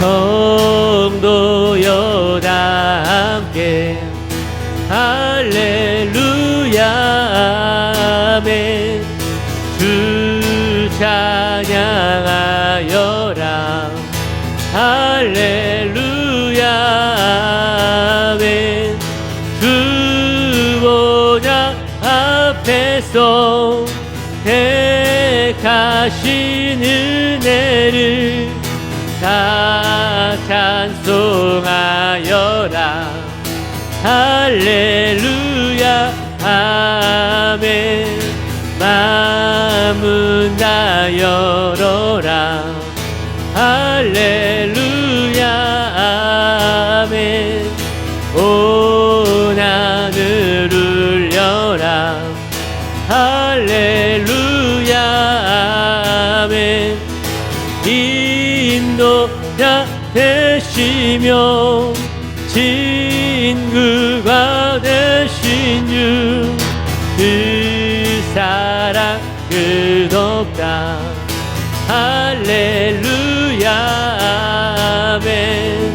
성도여 다 함께 할렐루야 아멘. 주 찬양하여라 할렐루야 아멘. 주 보좌 앞에서 택하신 은혜 할렐루야 아멘. 마음은 다 열어라. 할렐루야 아멘. 온 하늘 울려라. 할렐루야 아멘. 인도자 되시며 친구가 되신 주그 사랑 끝없다. 할렐루야 아멘.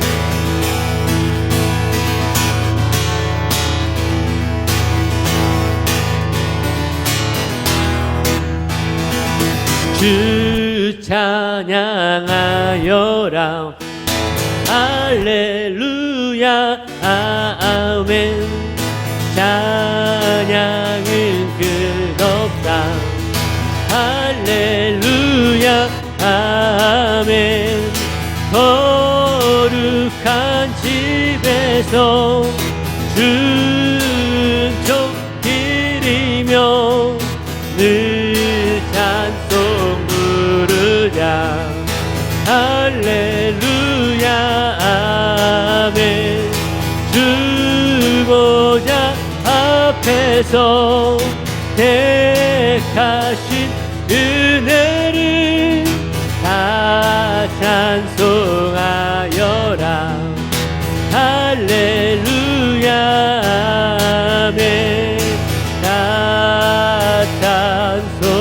주 찬양하여라. 할렐루야 아멘. 찬양은 끝없다. 할렐루야 아멘. 거룩한 집에서 준총 드리며 늘 찬송 부르자 할렐루야 선택하신 은혜를 다 찬송하여라. 할렐루야. 아멘. 다 찬송.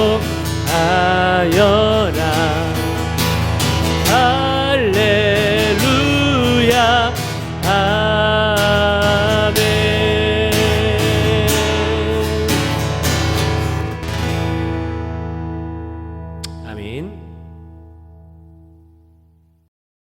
mean,